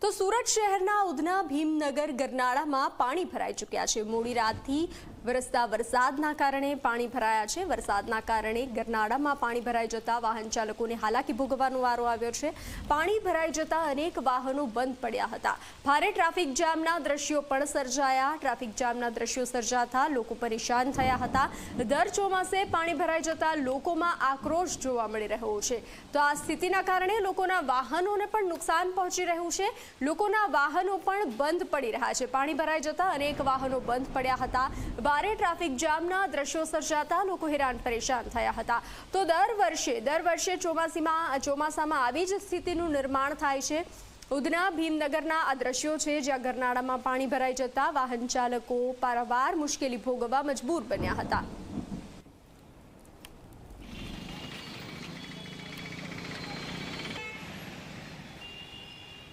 તો સુરત શહેરના ઉધના ભીમનગર ગરનાળામાં પાણી ભરાઈ ચૂક્યા છે. મોડી રાતથી વરસતા વરસાદના કારણે પાણી ભરાયા છે. વરસાદના કારણે ગરનાળામાં પાણી ભરાઈ જતા વાહન ચાલકોને હાલાકી ભોગવવાનો વારો આવ્યો છે. પાણી ભરાઈ જતા અનેક વાહનો બંધ પડ્યા હતા. ભારે ટ્રાફિક જામના દ્રશ્યો પણ સર્જાયા. ટ્રાફિક જામના દ્રશ્યો સર્જાતા લોકો પરેશાન થયા હતા. દર ચોમાસે પાણી ભરાઈ જતા લોકોમાં આક્રોશ જોવા મળી રહ્યો છે. તો આ સ્થિતિના કારણે લોકોના વાહનોને પણ નુકસાન પહોંચી રહ્યું છે. લોકોના વાહનો પણ બંધ પડી રહ્યા છે. પાણી ભરાઈ જતા અનેક વાહનો બંધ પડ્યા હતા. ભારે ટ્રાફિક જામના દ્રશ્યો સર્જાતા લોકો હેરાન પરેશાન થયા હતા. તો દર વર્ષે દર વર્ષે ચોમાસીમાં, ચોમાસામાં આવી જ સ્થિતિનું નિર્માણ થાય છે. ઉધના ભીમનગરના આ દ્રશ્યો છે, જ્યાં ગરનાળામાં પાણી ભરાઈ જતા વાહન ચાલકો પારાવાર મુશ્કેલી ભોગવવા મજબૂર બન્યા હતા.